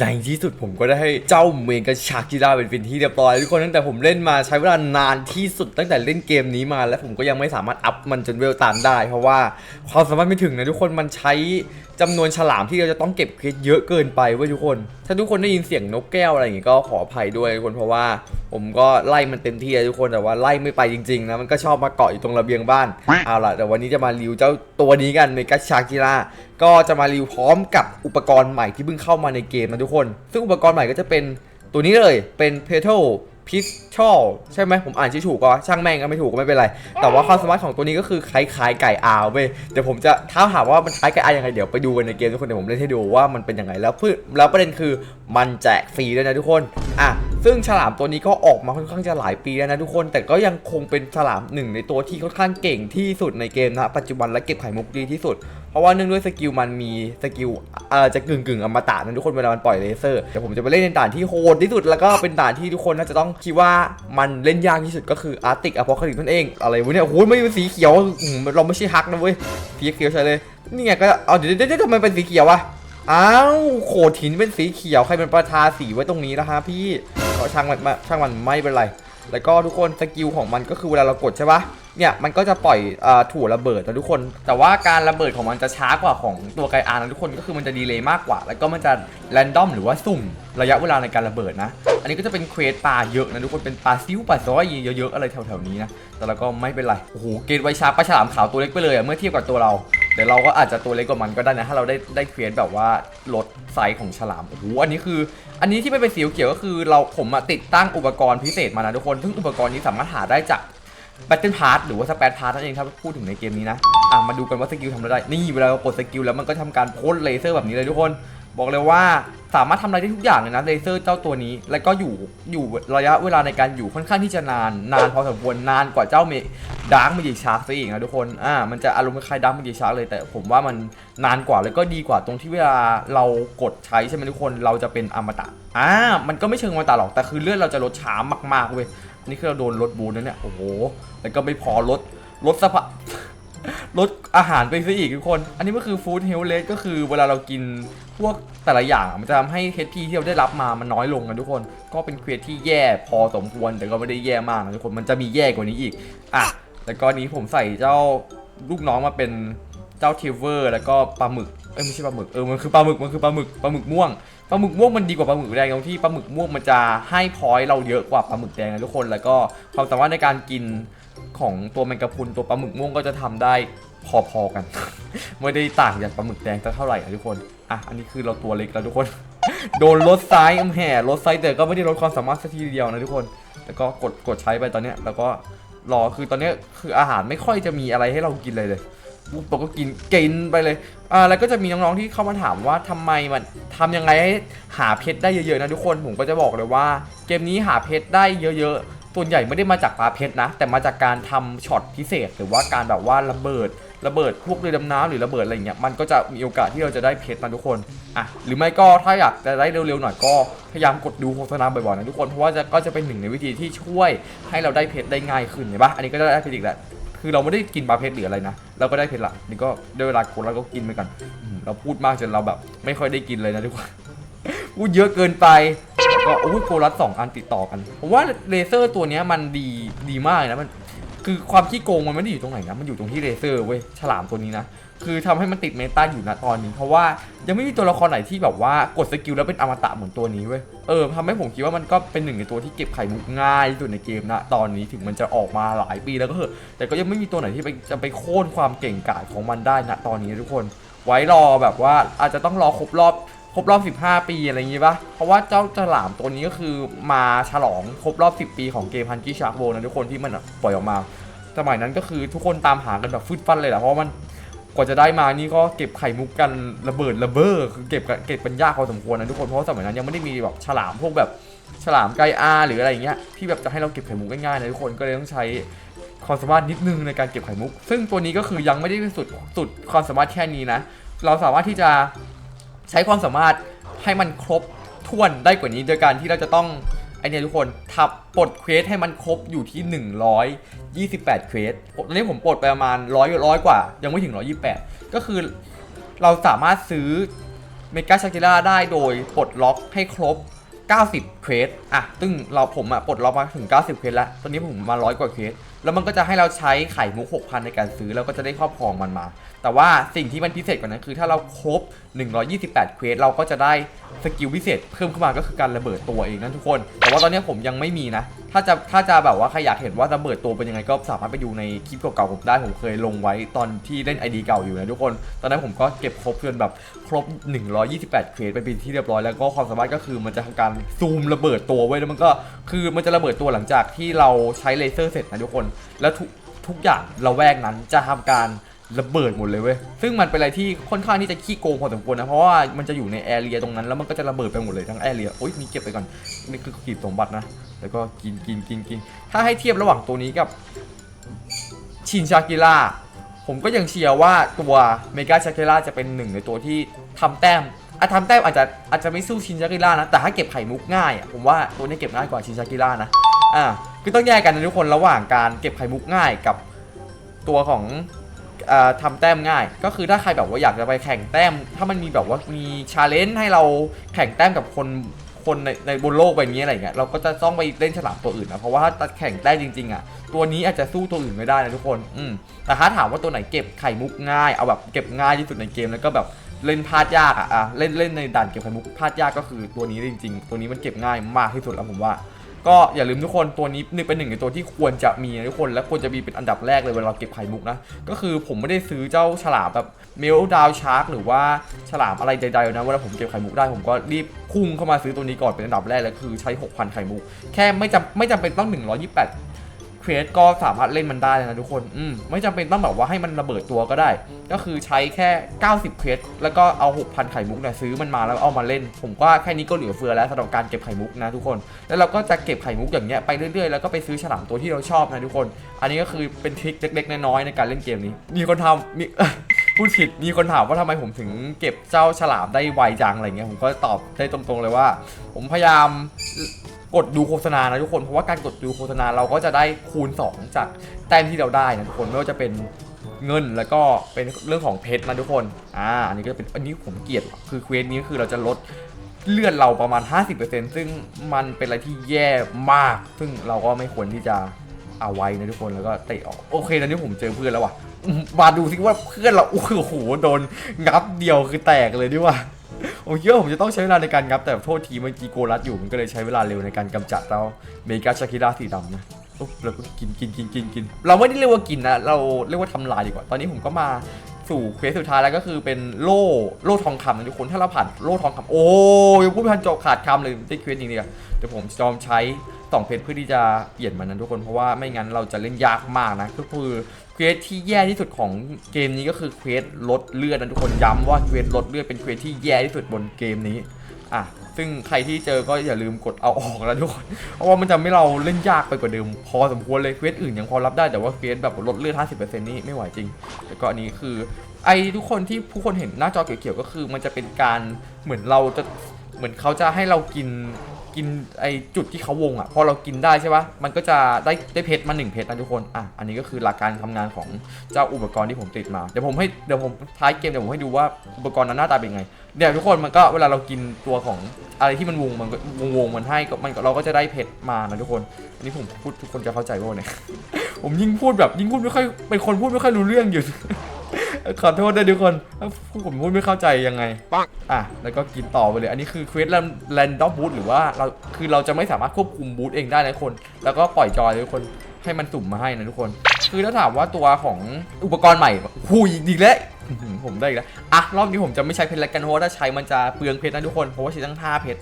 ในที่สุดผมก็ได้ให้เจ้าเมกาชากิราเป็นฟินที่เรียบร้อยทุกคนตั้งแต่ผมเล่นมาใช้เวลานานที่สุดตั้งแต่เล่นเกมนี้มา และผมก็ยังไม่สามารถอัพมันจนเวลตามได้ เพราะว่าความสามารถไม่ถึงนะทุกคนมันใช้ จำนวนฉลามที่เราจะต้องเก็บเพชรเยอะเกินไปเว้ยทุกคน ถ้าทุกคนได้ยินเสียงนกแก้วอะไรอย่างงี้ก็ขออภัยด้วยทุกคนเพราะว่า ผมก็ไล่มันเต็มที่เลยทุกคนแต่ว่าไล่ไม่ไปจริงๆนะมันก็ชอบมาเกาะอยู่ตรงระเบียงบ้านเอาล่ะแต่วันนี้จะมารีวิวเจ้าตัวนี้กันเมกาชากิราก็จะมารีวิวพร้อมกับอุปกรณ์ใหม่ที่เพิ่งเข้ามาในเกมนะทุกคน ซึ่งอุปกรณ์ใหม่ก็จะเป็นตัวนี้เลยเป็น p e t a l Pistol ใช่ไหมผมอ่านชื่อถูกก็ช่างแม่งก็ไม่ถูกก็ไม่เป็นไร แต่ว่าความสามารถของตัวนี้ก็คือคล้ายๆไก่อาวเว้ยเดี๋ยวผมจะถ้าถามว่ามันคล้ายไก่อายังไงเดี๋ยวไปดูกันในเกมทุกคนเดี๋ยวผมเล่นให้ดูว่ามันเป็นยังไงแล้วเพื่อแล้วประเด็นคือมันแจกฟรีด้วยนะทุกคนอะซึ่งฉลามตัวนี้ก็ออกมาค่อนข้างจะหลายปีแล้วนะทุกคน แต่ก็ยังคงเป็นฉลามหนึ่งในตัวที่ค่อนข้างเก่งที่สุดในเกมนะปัจจุบันและเก็บไข่มุกดีที่สุด ราะว่าเนื่องด้วยสกิลมันมีสกิลเอ่อจะกึ่งกึ่งอมตะนะทุกคนเวลามันปล่อยเลเซอร์เดี๋ยวผมจะไปเล่นในด่านที่โหดที่สุดแล้วก็เป็นด่านที่ทุกคนน่าจะต้องคิดว่ามันเล่นยากที่สุดก็คืออาร์ติกอพอคลิปนั่นเองอะไรวะเนี่ยโอ้โหไม่เป็นสีเขียวเราไม่ใช่ฮักนะเว้ยสีเขียวใช่เลยนี่ไงก็เอาเดี๋ยวเดี๋ยวเดี๋ยวทำไมเป็นสีเขียววะอ้าวโขดหินเป็นสีเขียวใครเป็นประทาสีไว้ตรงนี้นะฮะพี่ก็ช่างมันช่างมันไม่เป็นไร แล้วก็ทุกคนสกิลของมันก็คือเวลาเรากดใช่ปะเนี่ยมันก็จะปล่อยอถั่วระเบิดนะทุกคน แต่ว่าการระเบิดของมันจะช้ากว่าของตัวไกอาร์นะทุกคนก็คือมันจะดีเลย์มากกว่า แล้วก็มันจะแรนดอมหรือว่าสุ่มระยะเวลาในการระเบิดนะ อันนี้ก็จะเป็นเควสปลาเยอะนะทุกคนเป็นปลาซิวปลาซ้อยเยอะๆอะไรแถวๆนี้นะแต่เราก็ไม่เป็นไรโอ้โหเกรดไวชาปลาฉลามขาวตัวเล็กไปเลยอะเมื่อเทียบกับตัวเราเดี๋ยวเราก็อาจจะตัวเล็กกว่ามันก็ได้นะ ถ้าเราได้ได้เควสแบบว่าลดไซส์ของฉลาม โอ้โห อันนี้คือ อันนี้ที่ไม่เป็นสีเขียวก็คือเราผมอะติดตั้งอุปกรณ์พิเศษมานะทุกคนซึ่งอุปกรณ์นี้สามารถหาได้จากแบตเตอร์พาร์ทหรือว่าสเปซพาร์นั่นเองถ้าพูดถึงในเกมนี้นะอะมาดูกันว่าสกิลทำอะไรได้ นี่เวลาเรากดสกิลแล้วมันก็ทำการโพสเลเซอร์แบบนี้เลยทุกคน บอกเลยว่าสามารถทำอะไรได้ทุกอย่างเลยนะเลเซอร์เจ้าตัวนี้ แล้วก็อยู่อยู่ระยะเวลาในการอยู่ค่อนข้างที่จะนานนานพอสมควรนานกว่าเจ้าเมดาร์กเมจิชาร์กซะอีกนะทุกคนอ่ามันจะอารมณ์คล้ายดาร์กเมจิชาร์กเลยแต่ผมว่ามันนานกว่าแล้วก็ดีกว่าตรงที่เวลาเรากดใช้ใช่ไหมทุกคนเราจะเป็นอมตะอ่ามันก็ไม่เชิงอมตะหรอกแต่คือเลือดเราจะลดช้ามากๆเว้ยนี่คือเราโดนลดบูนนะเนี่ยโอ้โหแล้วก็ไม่พอลดลดสภา ลดอาหารไปซะอีกทุกคน อันนี้ก็คือฟู้ดเฮลเลสก็คือเวลาเรากินพวกแต่ละอย่างมันจะทำให้ HP ที่เราได้รับมามันน้อยลงกันทุกคน ก็เป็นเควสที่แย่พอสมควรแต่ก็ไม่ได้แย่มากนะทุกคนมันจะมีแย่กว่านี้อีกอะแล้วก็นี้ผมใส่เจ้าลูกน้องมาเป็นเจ้าเทเวอร์แล้วก็ปลาหมึกเอ้ยไม่ใช่ปลาหมึกเออมันคือปลาหมึกมันคือปลาหมึกปลาหมึกม่วงปลาหมึกม่วงมันดีกว่าปลาหมึกแดงตรงที่ปลาหมึกม่วงมันจะให้พอยต์เราเยอะกว่าปลาหมึกแดงนะทุกคนแล้วก็ความสามารถในการกินของตัวแมงกะพรุนตัวปลาหมึกม่วงก็จะทำได้ พอๆกัน ไม่ได้ต่างจากปลาหมึกแดงสักเท่าไหร่อะทุกคนอะอันนี้คือเราตัวเล็กแล้วทุกคน โดนลดไซส์แห่ลดไซส์แต่ก็ไม่ได้ลดความสามารถสักทีเดียวนะทุกคน แล้วก็กดกดใช้ไปตอนเนี้ยแล้วก็รอคือตอนเนี้ยคืออาหารไม่ค่อยจะมีอะไรให้เรากินเลยเลยปุ๊บเราก็กินกินไปเลยอ่าแล้วก็จะมีน้องๆที่เข้ามาถามว่าทำไมมันทำยังไงให้หาเพชรได้เยอะๆนะทุกคนผมก็จะบอกเลยว่า เกมนี้หาเพชรได้เยอะๆ ส่วนใหญ่ไม่ได้มาจากปลาเพชรนะ แต่มาจากการทำช็อตพิเศษ หรือว่าการแบบว่าระเบิดระเบิดพวกเรือดำน้ำหรือระเบิดอะไรเงี้ยมันก็จะมีโอกาสที่เราจะได้เพชรนะทุกคนอะหรือไม่ก็ถ้าอยากจะได้เร็วๆหน่อยก็พยายามกดดูโฆษณาบ่อยๆนะทุกคนเพราะว่าจะก็จะเป็นหนึ่งในวิธีที่ช่วยให้เราได้เพชรได้ง่ายขึ้นเห็นปะอันนี้ก็ได้เพชรอีกแล้วคือเราไม่ได้กินปลาเพชรหรืออะไรนะเราก็ได้เพชรละนี่ก็ได้เวลากดแล้วก็กินไปก่อนเราพูดมากจนเราแบบ ไม่ค่อยได้กินเลยนะทุกคนพูดเยอะเกินไป ก็โอ้ยโคลัสสองอันติดต่อกันผมว่าเลเซอร์ตัวเนี้ยมันดีดีมากนะมันคือความขี้โกงมันไม่ได้อยู่ตรงไหนนะมันอยู่ตรงที่เลเซอร์เว้ยฉลามตัวนี้นะคือทำให้มันติดเมตาอยู่นะตอนนี้ เพราะว่ายังไม่มีตัวละครไหนที่แบบว่ากดสกิลแล้วเป็นอมตะเหมือนตัวนี้เว้ยเออทำให้ผมคิดว่ามันก็เป็นหนึ่งในตัวที่เก็บไข่มุกง่ายที่สุดในเกมนะตอนนี้ถึงมันจะออกมาหลายปีแล้วก็เถอะแต่ก็ยังไม่มีตัวไหนที่ไปจะไปโค่นความเก่งกาจของมันได้นะตอนนี้ทุกคน ไว้รอแบบว่าอาจจะต้องรอครบรอบ ครบรอบ 15 ปีอะไรอย่างงี้ปะเพราะว่าเจ้าฉลามตัวนี้ก็คือมาฉลองครบรอบ 10 ปีของเกมฮันกี้ชาร์กโบนะทุกคนที่มันปล่อยออกมาสมัยนั้นก็คือทุกคนตามหากันแบบฟึดฟันเลยแหละเพราะมันกว่าจะได้มานี่ก็เก็บไข่มุกกันระเบิดระเบ้อคือเก็บเก็บเป็นยากพอสมควรนะทุกคนเพราะว่าสมัยนั้นยังไม่ได้มีแบบฉลามพวกแบบฉลามไกอาหรืออะไรอย่างเงี้ยที่แบบจะให้เราเก็บไข่มุกง่ายๆนะทุกคนก็เลยต้องใช้ความสามารถนิดนึงในการเก็บไข่มุก ซึ่งตัวนี้ก็คือยังไม่ได้เป็นสุดสุดความสามารถแค่นี้นะ เราสามารถที่จะ ใช้ความสามารถให้มันครบถ้วนได้กว่านี้โดยการที่เราจะต้องไอเนี่ยทุกคนทับปลดเควสให้มันครบอยู่ที่ 128 เควสตอนนี้ผมปลดไปประมาณร้อยร้อยกว่า ยังไม่ถึง 128 ก็คือเราสามารถซื้อเมกาชากิล่าได้โดยปลดล็อกให้ครบ 90 เควสอะซึ่งเราผมอะปลดล็อกมาถึง 90 เควสแล้ว ตอนนี้ผมมาร้อยกว่าเควสแล้วมันก็จะให้เราใช้ไข่มุก 6,000 ในการซื้อแล้วก็จะได้ครอบครองมันมา แต่ว่าสิ่งที่มันพิเศษกว่านั้นคือถ้าเราครบ 128 เควสเราก็จะได้สกิลพิเศษเพิ่มขึ้นมาก็คือการระเบิดตัวเองนั่นทุกคน แต่ว่าตอนนี้ผมยังไม่มีนะ ถ้าจะถ้าจะแบบว่าใครอยากเห็นว่าระเบิดตัวเป็นยังไงก็สามารถไปดูในคลิปเก่าๆผมได้ผมเคยลงไว้ตอนที่เล่น ID เก่าอยู่นะทุกคน ตอนนั้นผมก็เก็บครบจนแบบครบ 128 เควสไปเป็นที่เรียบร้อยแล้วก็ความสามารถก็คือมันจะทำการซูมระเบิดตัวไว้แล้วมันก็คือมันจะระเบิดตัวหลังจากที่เราใช้เลเซอร์เสร็จนะทุกคน แล้วทุกทุกอย่างเราแวกนั้นจะทำการ ระเบิดหมดเลยเว้ย ซึ่งมันเป็นอะไรที่ค่อนข้างที่จะขี้โกงพอสมควรนะ เพราะว่ามันจะอยู่ในแอเรียตรงนั้นแล้วมันก็จะระเบิดไปหมดเลยทั้งแอเรียโอ๊ยนี่เก็บไปก่อน นี่คือกีบสมบัตินะ แล้วก็กินกินกินกิน ถ้าให้เทียบระหว่างตัวนี้กับชินชากิล่า ผมก็ยังเชียร์ว่าตัวเมกาชากิล่าจะเป็นหนึ่งในตัวที่ทำแต้มอะทำแต้มอาจจะอาจจะไม่สู้ชินชากิล่านะ แต่ถ้าเก็บไข่มุกง่ายอะผมว่าตัวนี้เก็บง่ายกว่าชินชากิล่านะ อ่าคือต้องแยกกันนะทุกคนระหว่างการเก็บไข่มุกง่ายกับตัวของ ทำแต้มง่าย ก็คือถ้าใครแบบว่าอยากจะไปแข่งแต้ม ถ้ามันมีแบบว่ามีชาเลนจ์ให้เราแข่งแต้มกับคนคนในในบนโลกใบนี้อะไรเงี้ยเราก็จะต้องไปเล่นฉลามตัวอื่นนะเพราะว่าถ้าแข่งได้จริงๆอะตัวนี้อาจจะสู้ตัวอื่นไม่ได้นะทุกคนอืมแต่ถ้าถามว่าตัวไหนเก็บไข่มุกง่ายเอาแบบเก็บง่ายที่สุดในเกมแล้วก็แบบเล่นพลาดยากอะอะเล่นเล่นในด่านเก็บไข่มุกพลาดยากก็คือตัวนี้จริง ๆ ตัวนี้มันเก็บง่ายมากที่สุดแล้วผมว่า ก็อย่าลืมทุกคนตัวนี้นึกเป็นหนึ่งในตัวที่ควรจะมีนะทุกคนและควรจะมีเป็นอันดับแรกเลยเวลาเราเก็บไข่มุกนะก็คือผมไม่ได้ซื้อเจ้าฉลามแบบเมลดาวชาร์กหรือว่าฉลามอะไรใดๆนะเวลาผมเก็บไข่มุกได้ผมก็รีบพุ่งเข้ามาซื้อตัวนี้ก่อนเป็นอันดับแรกเลยคือใช้ 6,000 ไข่มุก แค่ไม่จำไม่จำเป็นต้อง 128 เควสก็สามารถเล่นมันได้เลยนะทุกคน อืม ไม่จำเป็นต้องแบบว่าให้มันระเบิดตัวก็ได้ ก็คือใช้แค่ 90เควสแล้วก็เอา 6,000 ไข่มุกเนี่ยซื้อมันมาแล้วเอามาเล่น ผมว่าแค่นี้ก็เหลือเฟือแล้วสำหรับการเก็บไข่มุกนะทุกคน แล้วเราก็จะเก็บไข่มุกอย่างเงี้ยไปเรื่อยๆ แล้วก็ไปซื้อฉลามตัวที่เราชอบนะทุกคน อันนี้ก็คือเป็นทริคเล็กๆน้อยๆในการเล่นเกมนี้ มีคนทำมีพูดผิดมีคนถามว่าทำไมผมถึงเก็บเจ้าฉลามได้ไวจังอะไรเงี้ยผมก็ตอบได้ตรงๆเลยว่า ผมพยายาม กดดูโฆษณานะทุกคน เพราะว่าการกดดูโฆษณาเราก็จะได้คูณ 2 จากแต้มที่เราได้นะทุกคนไม่ว่าจะเป็นเงินแล้วก็เป็นเรื่องของเพชรนะทุกคน อ่า อันนี้ก็เป็น อันนี้ผมเกลียด คือเควสนี้คือเราจะลดเลือดเราประมาณ 50%ซึ่งมันเป็นอะไรที่แย่มาก ซึ่งเราก็ไม่ควรที่จะเอาไว้นะทุกคน แล้วก็เตะออก โอเคตอนนี้ผมเจอเพื่อนแล้วว่ะ มาดูสิว่าเพื่อนเรา โอ้โห โดนงับเดียวคือแตกเลยดิว่า ผมคิดว่าผมจะต้องใช้เวลาในการงับแต่โทษทีเมื่อกี้โกรัสอยู่มันก็เลยใช้เวลาเร็วในการกำจัดเราเมกาชาคิราสีดำนะปุ๊บเราก็กินกินกินกินกินเราไม่ได้เรียกว่ากินนะเราเรียกว่าทำลายดีกว่า ตอนนี้ผมก็มาสู่เควสสุดท้ายแล้วก็คือเป็นโล่โล่ทองคำนะทุกคนถ้าเราผ่านโล่ทองคำโอ้ยพูดไม่ทันจบขาดคำเลยได้เควสจริงๆอะเดี๋ยวผมจะยอมใช้สองเพชรเพื่อที่จะเปลี่ยนมันนะทุกคนเพราะว่าไม่งั้นเราจะเล่นยากมากนะก็คือ เควสที่แย่ที่สุดของเกมนี้ก็คือเควสลดเลือดนะทุกคนย้ำว่าเควสลดเลือดเป็นเควสที่แย่ที่สุดบนเกมนี้อะซึ่งใครที่เจอก็อย่าลืมกดเอาออกนะทุกคนเพราะว่ามันจะไม่เราเล่นยากไปกว่าเดิม พอสมควรเลยเควสอื่นยังพอรับได้แต่ว่าเควสแบบลดเลือด 50%นี่ไม่ไหวจริง แล้วก็อันนี้คือ ไอ้ทุกคนที่ผู้คนเห็นหน้าจอเขียวๆก็คือ มันจะเป็นการเหมือนเราจะเหมือนเขาจะให้เรากิน กินไอจุดที่เขาวงอะพอเรากินได้ใช่ปะมันก็จะได้ได้เพชรมาหนึ่งเพชรนะทุกคนอะอันนี้ก็คือหลักการทำงานของเจ้าอุปกรณ์ที่ผมติดมาเดี๋ยวผมให้เดี๋ยวผมท้ายเกมเดี๋ยวผมให้ดูว่าอุปกรณ์นั้นหน้าตาเป็นไงเดี๋ยวทุกคนมันก็เวลาเรากินตัวของอะไรที่มันวงมันวงวงมันให้ก็มันเราก็จะได้เพชรมานะทุกคนอันนี้ผมพูดทุกคนจะเข้าใจว่าเนี่ยผมยิ่งพูดแบบยิ่งพูดไม่ค่อยเป็นคนพูดไม่ค่อยรู้เรื่องอยู่ ขอโทษด้วยทุกคนถ้าผมพูดไม่เข้าใจยังไงปังอะแล้วก็กินต่อไปเลย อันนี้คือเควสแรนดอมบูทหรือว่าเราคือเราจะไม่สามารถควบคุมบูทเองได้นะทุกคน แล้วก็ปล่อยจอยเลยทุกคนให้มันสุ่มมาให้นะทุกคน คือถ้าถามว่าตัวของอุปกรณ์ใหม่หูยดีกแล้วอื้อหือผมได้อีกแล้วอะรอบนี้ผมจะไม่ใช้เพชรแล้วกันเพราะว่าถ้าใช้มันจะเปลืองเพชรนะทุกคนเพราะว่าใช้ตั้ง5เพชร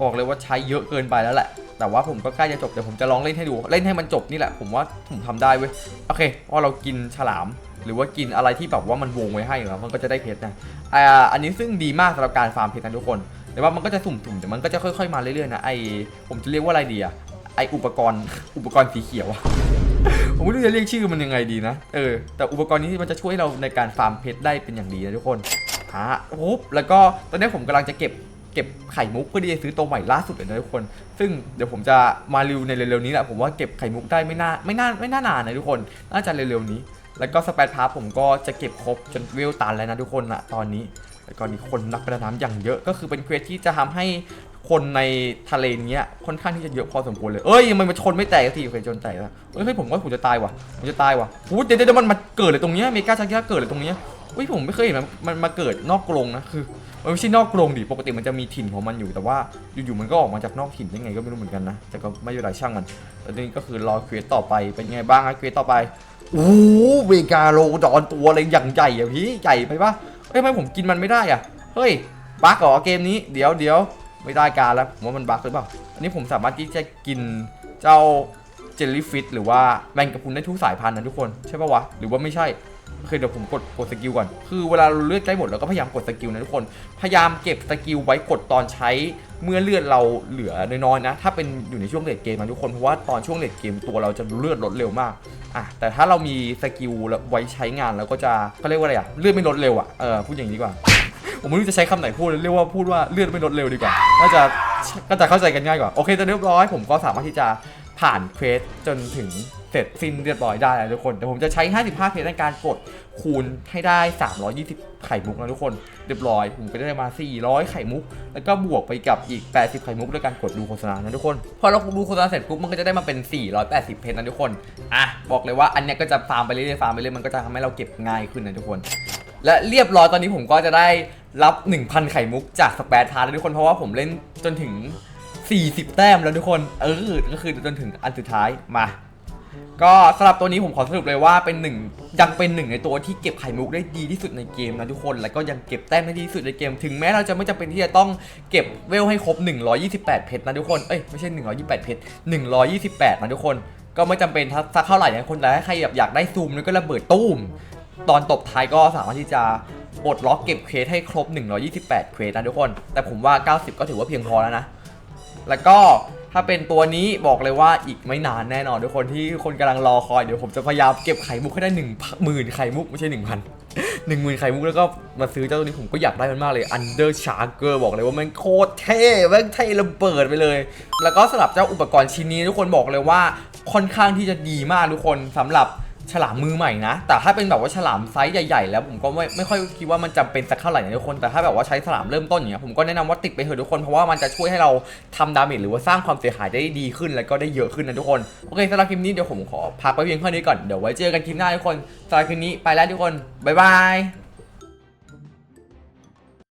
บอกเลยว่าใช้เยอะเกินไปแล้วแหละ แต่ว่าผมก็ใกล้จะจบเดี๋ยวผมจะลองเล่นให้ดู เล่นให้มันจบนี่แหละ ผมว่าผมทำได้เว้ย โอเคเพราเรากินฉลาม หรือว่ากินอะไรที่แบบว่ามันวงไว้ให้อยู่แล้วมันก็จะได้เพชรนะ อ่า อันนี้ซึ่งดีมากสำหรับการฟาร์มเพชรนะทุกคน แต่ว่ามันก็จะสุ่มๆแต่มันก็จะค่อย ๆ มาเรื่อยๆนะ ไอผมจะเรียกว่าอะไรดีอะไออุปกรณ์ อุปกรณ์สีเขียวอะผมไม่รู้จะเรียกชื่อมันยังไงดีนะ เออ แต่อุปกรณ์นี้มันจะช่วยเราในการฟาร์มเพชรได้เป็นอย่างดีนะทุกคนฮะปุ๊บแล้วก็ตอนนี้ผมกำลังจะเก็บ เก็บไข่มุกเพื่อที่จะซื้อตัวใหม่ล่าสุดเลยนะทุกคน ซึ่งเดี๋ยวผมจะมารีวิวในเร็วๆนี้แหละผมว่าเก็บไข่มุกได้ไม่น่าไม่น่าไม่น่านานนะทุกคน น่าจะเร็วๆนี้ แล้วก็สเปซพาร์ผมก็จะเก็บครบจนเวลตันแล้วนะทุกคนอะตอนนี้แล้วก็นี่คนนักประดาน้ำอย่างเยอะก็คือเป็นเควสที่จะทำให้คนในทะเลเนี้ยค่อนข้างที่จะเยอะพอสมควรเลย เอ้ยมันมาชนไม่แตกสักทีโอเคชนแตกแล้วเอ้ยเฮ้ยผมว่าผมจะตายว่ะผมจะตายว่ะอู้เดี๋ยวเดี๋ยวมันมาเกิดเลยตรงเนี้ยเมกาชากิระเกิดเลยตรงเนี้ย อุ้ยผมไม่เคยเห็นมันมันมาเกิดนอกกรงนะคือมันไม่ใช่นอกกรงดิปกติมันจะมีถิ่นของมันอยู่แต่ว่าอยู่ๆมันก็ออกมาจากนอกถิ่นได้ไงก็ไม่รู้เหมือนกันนะแต่ก็ไม่เป็นไรช่างมันแต่นี่ก็คือรอเควสต่อไปเป็นไงบ้างอะเควสต่อไปโอ้เวกาโลดอนตัวอะไรอย่างใหญ่อะพี่ใหญ่ไปปะเฮ้ยทำไมผมกินมันไม่ได้อะเฮ้ยบั๊กเหรอเกมนี้เดี๋ยวเดี๋ยวไม่ได้การแล้วผมว่ามันบั๊กหรือเปล่าอันนี้ผมสามารถที่จะกินเจ้าเจลลี่ฟิชหรือว่าแมงกะพรุนได้ทุกสายพันธุ์นะทุกคนใช่ปะวะหรือว่าไม่ใช่ โอเคเดี๋ยวผมกดกดสกิลก่อน คือเวลาเราเลือดใกล้หมดเราก็พยายามกดสกิลนะทุกคน พยายามเก็บสกิลไว้กดตอนใช้ เมื่อเลือดเราเหลือน้อยๆนะ ถ้าเป็นอยู่ในช่วงเลดเกมนะทุกคน เพราะว่าตอนช่วงเลดเกมตัวเราจะเลือดลดเร็วมาก อะ แต่ถ้าเรามีสกิลไว้ใช้งานเราก็จะเขาเรียกว่าอะไรอะเลือดไม่ลดเร็วอะเออพูดอย่างนี้ดีกว่า ผมไม่รู้จะใช้คำไหนพูด เรียกว่าพูดว่าเลือดไม่ลดเร็วดีกว่า น่าจะก็จะเข้าใจกันง่ายกว่า โอเคตอนเรียบร้อย ผมก็สามารถที่จะผ่านเควสจนถึง เสร็จสิ้นเรียบร้อยได้แล้วทุกคนเดี๋ยวผมจะใช้ 55เควสในการกดคูณให้ได้ 320 ไข่มุกนะทุกคน เรียบร้อย ผมก็ได้มา 400 ไข่มุก แล้วก็บวกไปกับอีก 80 ไข่มุกด้วยการกดดูโฆษณานะทุกคน พอเราดูโฆษณาเสร็จปุ๊บมันก็จะได้มาเป็น 480 เพชรนะทุกคน อะ บอกเลยว่าอันเนี้ยก็จะฟาร์มไปเรื่อยๆฟาร์มไปเรื่อยๆมันก็จะทำให้เราเก็บง่ายขึ้นนะทุกคน และเรียบร้อยตอนนี้ผมก็จะได้รับ 1,000 ไข่มุกจากสเปซพาร์ทแล้วทุกคนเพราะว่าผมเล่นจนถึง 40 แต้มแล้วทุกคน เออก็คือจนถึงอันสุดท้ายมา ก็สำหรับตัวนี้ผมขอสรุปเลยว่าเป็นหนึ่งยังเป็นหนึ่งในตัวที่เก็บไข่มุกได้ดีที่สุดในเกมนะทุกคน แล้วก็ยังเก็บแต้มได้ดีที่สุดในเกม ถึงแม้เราจะไม่จำเป็นที่จะต้องเก็บเวลให้ครบ 128 เพชรนะทุกคน เอ้ยไม่ใช่ 128 เพชร 128 นะทุกคน ก็ไม่จำเป็นถ้าสักเท่าไหร่นะคนแต่ถ้าใครแบบอยากได้ซูมแล้วก็ระเบิดตู้ม ตอนตบท้ายก็สามารถที่จะปลดล็อกเก็บเควสให้ครบ 128 เควสนะทุกคน แต่ผมว่า 90 ก็ถือว่าเพียงพอแล้วนะ แล้วก็ ถ้าเป็นตัวนี้บอกเลยว่าอีกไม่นานแน่นอนทุกคนที่คนกำลังรอคอยเดี๋ยวผมจะพยายามเก็บไข่มุกให้ได้หนึ่งหมื่นไข่มุกไม่ใช่หนึ่งพันหนึ่งหมื่นไข่มุกแล้วก็มาซื้อเจ้าตัวนี้ผมก็อยากได้มันมากเลย Under Sharker บอกเลยว่ามันโคตรเท่แม่งเท่ระเบิดไปเลย แล้วก็สำหรับเจ้าอุปกรณ์ชิ้นนี้ทุกคนบอกเลยว่าค่อนข้างที่จะดีมากทุกคนสำหรับ ฉลามมือใหม่นะ แต่ถ้าเป็นแบบว่าฉลามไซส์ใหญ่ๆ แล้วผมก็ไม่ไม่ค่อยคิดว่ามันจำเป็นสักเท่าไหร่นะทุกคน แต่ถ้าแบบว่าใช้ฉลามเริ่มต้นอย่างเงี้ยผมก็แนะนำว่าติดไปเถอะทุกคนเพราะว่ามันจะช่วยให้เราทำดาเมจหรือว่าสร้างความเสียหายได้ดีขึ้นแล้วก็ได้เยอะขึ้นนะทุกคนโอเคสำหรับคลิปนี้เดี๋ยวผมขอพักไปเพียงเท่านี้ก่อนเดี๋ยวไว้เจอกันคลิปหน้าทุกคนสำหรับคลิปนี้ไปแล้วทุกคนบ๊ายบาย